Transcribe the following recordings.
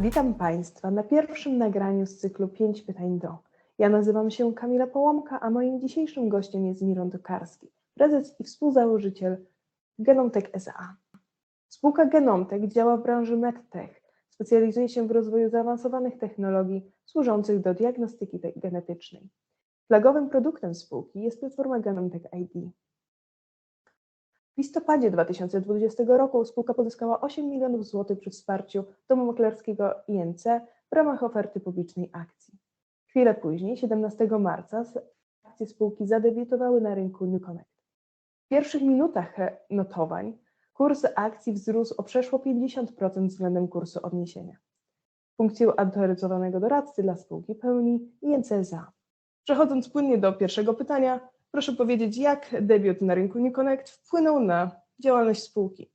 Witam Państwa na pierwszym nagraniu z cyklu 5 pytań do. Ja nazywam się Kamila Połomka, a moim dzisiejszym gościem jest Miron Tokarski, prezes i współzałożyciel Genomtech SA. Spółka Genomtech działa w branży medtech. Specjalizuje się w rozwoju zaawansowanych technologii służących do diagnostyki genetycznej. Flagowym produktem spółki jest platforma Genomtech ID. W listopadzie 2020 roku spółka pozyskała 8 milionów złotych przy wsparciu domu maklerskiego INC w ramach oferty publicznej akcji. Chwilę później, 17 marca, akcje spółki zadebiutowały na rynku New Connect. W pierwszych minutach e, notowań kurs akcji wzrósł o przeszło 50% względem kursu odniesienia. Funkcję autoryzowanego doradcy dla spółki pełni INCZA. Przechodząc płynnie do pierwszego pytania, proszę powiedzieć, jak debiut na rynku New Connect wpłynął na działalność spółki?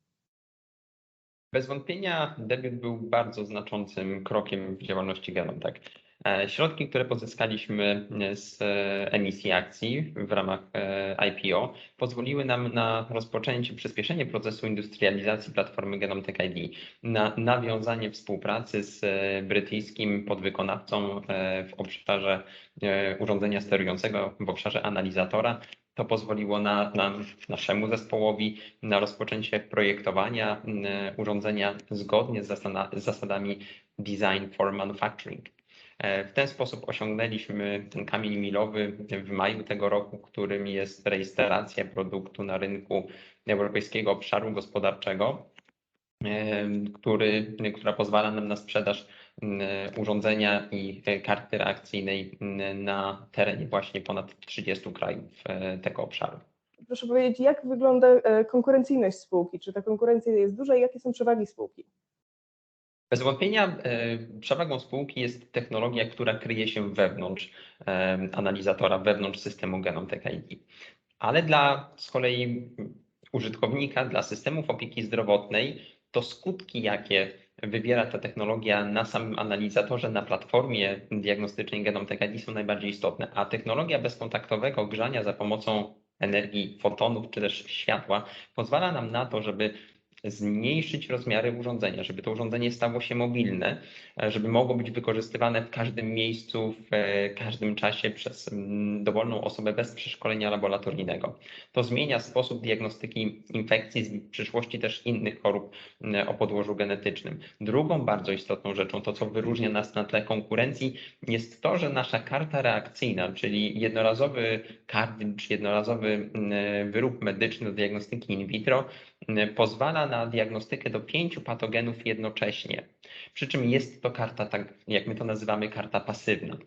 Bez wątpienia debiut był bardzo znaczącym krokiem w działalności Genomtech. E, Środki, które pozyskaliśmy z e, emisji akcji w ramach e, IPO, pozwoliły nam na rozpoczęcie, przyspieszenie procesu industrializacji platformy Genomtech ID, na nawiązanie współpracy z e, brytyjskim podwykonawcą e, w obszarze e, urządzenia sterującego, w obszarze analizatora. To pozwoliło na, nam, naszemu zespołowi na rozpoczęcie projektowania urządzenia zgodnie z, zasada, z zasadami Design for Manufacturing. E, W ten sposób osiągnęliśmy ten kamień milowy w maju tego roku, którym jest rejestracja produktu na rynku Europejskiego Obszaru Gospodarczego, e, który, która pozwala nam na sprzedaż urządzenia i e, karty reakcyjnej na terenie właśnie ponad 30 krajów tego obszaru. Proszę powiedzieć, jak wygląda konkurencyjność spółki? Czy ta konkurencja jest duża i jakie są przewagi spółki? Bez wątpienia e, przewagą spółki jest technologia, która kryje się wewnątrz e, analizatora, wewnątrz systemu Genomtech ID. Ale dla z kolei użytkownika, dla systemów opieki zdrowotnej, to skutki, jakie wywiera ta technologia na samym analizatorze, na platformie diagnostycznej Genomtech ID są najbardziej istotne. A technologia bezkontaktowego grzania za pomocą energii fotonów czy też światła pozwala nam na to, żeby zmniejszyć rozmiary urządzenia, żeby to urządzenie stało się mobilne, e, żeby mogło być wykorzystywane w każdym miejscu, w e, każdym czasie przez dowolną osobę bez przeszkolenia laboratoryjnego. To zmienia sposób diagnostyki infekcji, w przyszłości też innych chorób o podłożu genetycznym. Drugą bardzo istotną rzeczą, to co wyróżnia nas na tle konkurencji, jest to, że nasza karta reakcyjna, czyli jednorazowy kartridż, jednorazowy mm, wyrób medyczny do diagnostyki in vitro, pozwala na diagnostykę do pięciu patogenów jednocześnie. Przy czym jest to karta, tak jak my to nazywamy, karta pasywna.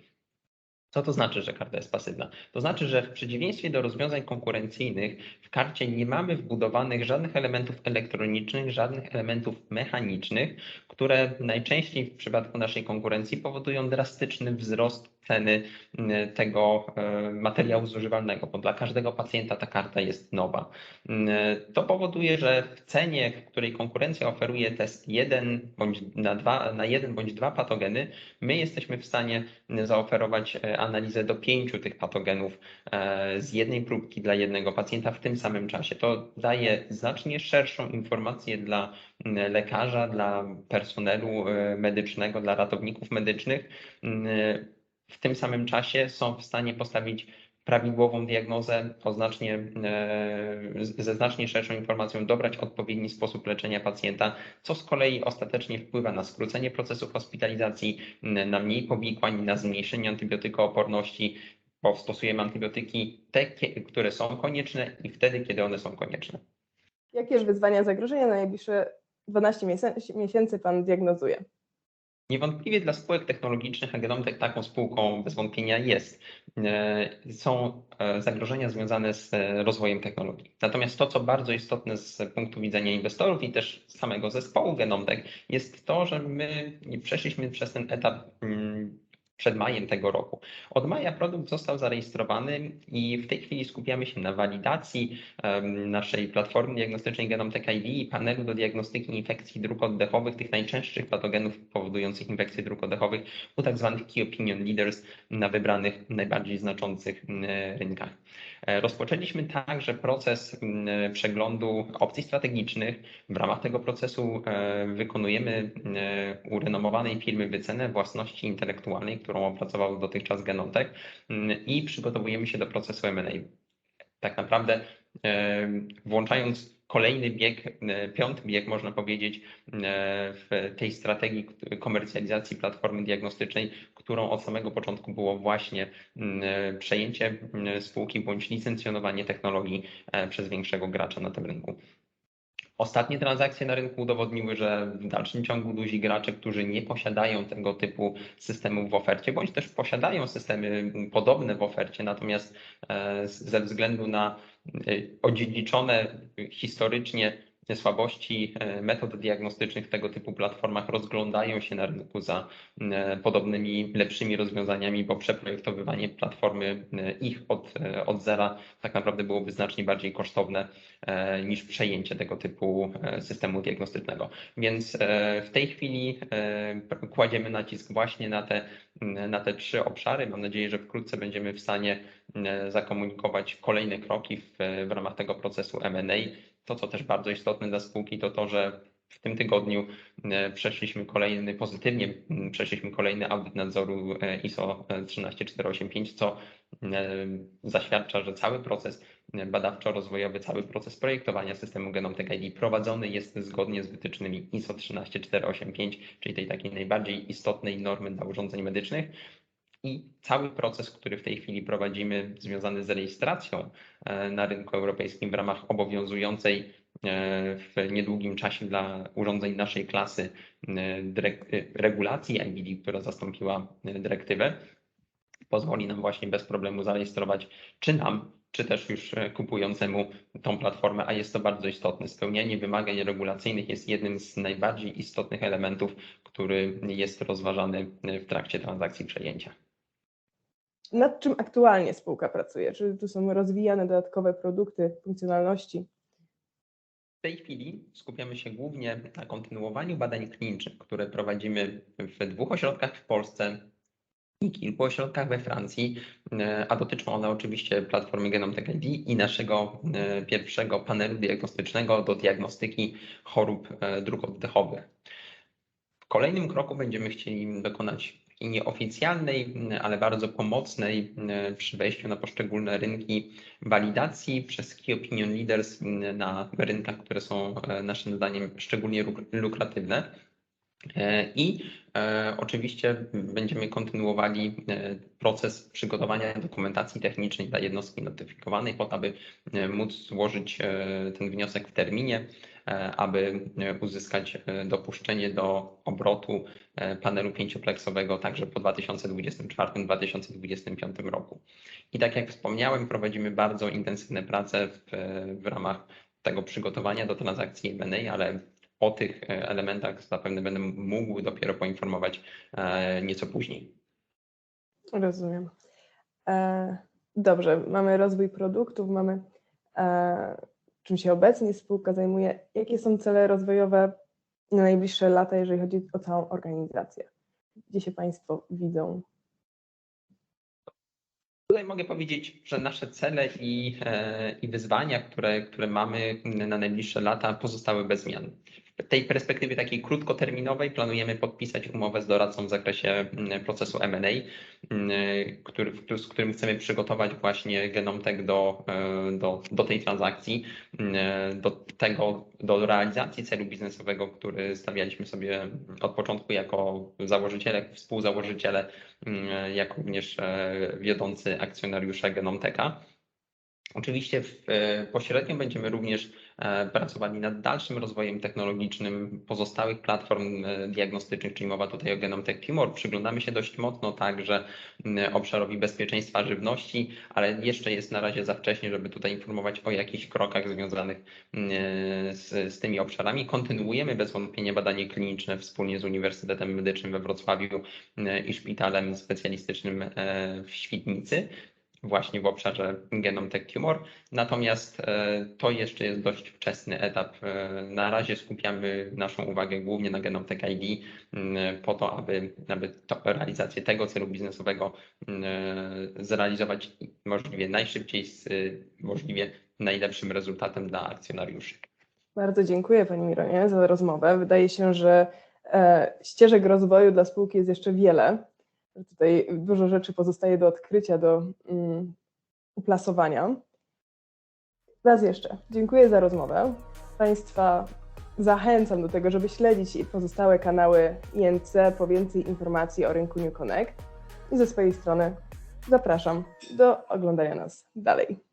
Co to znaczy, że karta jest pasywna? To znaczy, że w przeciwieństwie do rozwiązań konkurencyjnych w karcie nie mamy wbudowanych żadnych elementów elektronicznych, żadnych elementów mechanicznych, które najczęściej w przypadku naszej konkurencji powodują drastyczny wzrost ceny m, tego e, materiału zużywalnego, bo dla każdego pacjenta ta karta jest nowa. M, To powoduje, że w cenie, w której konkurencja oferuje test jeden bądź na, dwa, na jeden bądź dwa patogeny, my jesteśmy w stanie zaoferować e, analizę do pięciu tych patogenów e, z jednej próbki dla jednego pacjenta w tym samym czasie. To daje znacznie szerszą informację dla m, lekarza, dla personelu medycznego, dla ratowników medycznych. W tym samym czasie są w stanie postawić prawidłową diagnozę o znacznie, e, ze znacznie szerszą informacją, dobrać odpowiedni sposób leczenia pacjenta, co z kolei ostatecznie wpływa na skrócenie procesu hospitalizacji, na mniej powikłań, na zmniejszenie antybiotykooporności, bo stosujemy antybiotyki te, które są konieczne i wtedy, kiedy one są konieczne. Jakież wyzwania, zagrożenia na najbliższe 12 miesięcy, miesięcy Pan diagnozuje? Niewątpliwie dla spółek technologicznych, a Genomtech taką spółką bez wątpienia jest. E, Są e, zagrożenia związane z e, rozwojem technologii. Natomiast to, co bardzo istotne z punktu widzenia inwestorów i też samego zespołu Genomtech, jest to, że my przeszliśmy przez ten etap mm, przed majem tego roku. Od maja produkt został zarejestrowany i w tej chwili skupiamy się na walidacji naszej platformy diagnostycznej Genomtech ID i panelu do diagnostyki infekcji dróg oddechowych, tych najczęstszych patogenów powodujących infekcje dróg oddechowych u tak zwanych key opinion leaders na wybranych, najbardziej znaczących rynkach. E, Rozpoczęliśmy także proces przeglądu opcji strategicznych. W ramach tego procesu e, wykonujemy e, u renomowanej firmy wycenę własności intelektualnej, którą opracował dotychczas Genotech mm, i przygotowujemy się do procesu M&A. Tak naprawdę e, włączając kolejny bieg, e, piąty bieg można powiedzieć e, w tej strategii komercjalizacji platformy diagnostycznej, którą od samego początku było właśnie mm, przejęcie mm, spółki bądź licencjonowanie technologii przez większego gracza na tym rynku. Ostatnie transakcje na rynku udowodniły, że w dalszym ciągu duzi gracze, którzy nie posiadają tego typu systemów w ofercie, bądź też posiadają systemy podobne w ofercie, natomiast e, ze względu na e, odziedziczone historycznie słabości e, metod diagnostycznych w tego typu platformach rozglądają się na rynku za e, podobnymi, lepszymi rozwiązaniami, bo przeprojektowywanie platformy e, ich od, od zera tak naprawdę byłoby znacznie bardziej kosztowne niż przejęcie tego typu systemu diagnostycznego. Więc w tej chwili kładziemy nacisk właśnie na te, na te trzy obszary. Mam nadzieję, że wkrótce będziemy w stanie zakomunikować kolejne kroki w, w ramach tego procesu M&A. To, co też bardzo istotne dla spółki, to to, że w tym tygodniu e, przeszliśmy kolejny, pozytywnie przeszliśmy kolejny audyt nadzoru e, ISO 13485, co e, zaświadcza, że cały proces badawczo-rozwojowy, cały proces projektowania systemu Genomtech ID prowadzony jest zgodnie z wytycznymi ISO 13485, czyli tej takiej najbardziej istotnej normy dla urządzeń medycznych. I cały proces, który w tej chwili prowadzimy, związany z rejestracją e, na rynku europejskim w ramach obowiązującej e, w niedługim czasie dla urządzeń naszej klasy e, regulacji IBD, która zastąpiła dyrektywę, pozwoli nam właśnie bez problemu zarejestrować czy nam, czy też już kupującemu tą platformę, a jest to bardzo istotne. Spełnianie wymagań regulacyjnych jest jednym z najbardziej istotnych elementów, który jest rozważany w trakcie transakcji przejęcia. Nad czym aktualnie spółka pracuje? Czy tu są rozwijane dodatkowe produkty, funkcjonalności? W tej chwili skupiamy się głównie na kontynuowaniu badań klinicznych, które prowadzimy w dwóch ośrodkach w Polsce i kilku ośrodkach we Francji, e, a dotyczą one oczywiście platformy Genomtech ID i naszego e, pierwszego panelu diagnostycznego do diagnostyki chorób e, dróg oddechowych. W kolejnym kroku będziemy chcieli dokonać takiej nieoficjalnej, ale bardzo pomocnej przy wejściu na poszczególne rynki walidacji przez Key Opinion Leaders na rynkach, które są naszym zdaniem szczególnie lukratywne. I e, oczywiście będziemy kontynuowali e, proces przygotowania dokumentacji technicznej dla jednostki notyfikowanej, po to, aby e, móc złożyć ten wniosek w terminie, aby uzyskać dopuszczenie do obrotu panelu pięciopleksowego także po 2024-2025 roku. I tak jak wspomniałem, prowadzimy bardzo intensywne prace w, w ramach tego przygotowania do transakcji M&A, ale o tych e, elementach zapewne będę mógł dopiero poinformować e, nieco później. Rozumiem. E, Dobrze, mamy rozwój produktów, mamy czym się obecnie spółka zajmuje. Jakie są cele rozwojowe na najbliższe lata, jeżeli chodzi o całą organizację? Gdzie się Państwo widzą? Tutaj mogę powiedzieć, że nasze cele i, i wyzwania, które, które mamy na najbliższe lata, pozostały bez zmian. W tej perspektywie takiej krótkoterminowej planujemy podpisać umowę z doradcą w zakresie mm, procesu M&A, mm, który, z którym chcemy przygotować właśnie Genomtech do, e, do, do tej transakcji, mm, do tego, do realizacji celu biznesowego, który stawialiśmy sobie od początku jako założyciele, współzałożyciele, jak również e, wiodący akcjonariusze Genomtecha. Oczywiście w, e, pośrednio będziemy również e, pracowali nad dalszym rozwojem technologicznym pozostałych platform e, diagnostycznych, czyli mowa tutaj o Genomtech Tumor. Przyglądamy się dość mocno także obszarowi bezpieczeństwa żywności, ale jeszcze jest na razie za wcześnie, żeby tutaj informować o jakichś krokach związanych z, z tymi obszarami. Kontynuujemy bez wątpienia badanie kliniczne wspólnie z Uniwersytetem Medycznym we Wrocławiu i szpitalem specjalistycznym w Świdnicy. Właśnie w obszarze Genome Tech Tumor. Natomiast e, to jeszcze jest dość wczesny etap. E, Na razie skupiamy naszą uwagę głównie na Genome Tech ID po to, aby, aby to, realizację tego celu biznesowego e, zrealizować możliwie najszybciej z możliwie najlepszym rezultatem dla akcjonariuszy. Bardzo dziękuję Pani Mironie za rozmowę. Wydaje się, że ścieżek rozwoju dla spółki jest jeszcze wiele. Tutaj dużo rzeczy pozostaje do odkrycia, do mm, uplasowania. Raz jeszcze dziękuję za rozmowę. Państwa zachęcam do tego, żeby śledzić pozostałe kanały INC po więcej informacji o rynku New Connect. I ze swojej strony zapraszam do oglądania nas dalej.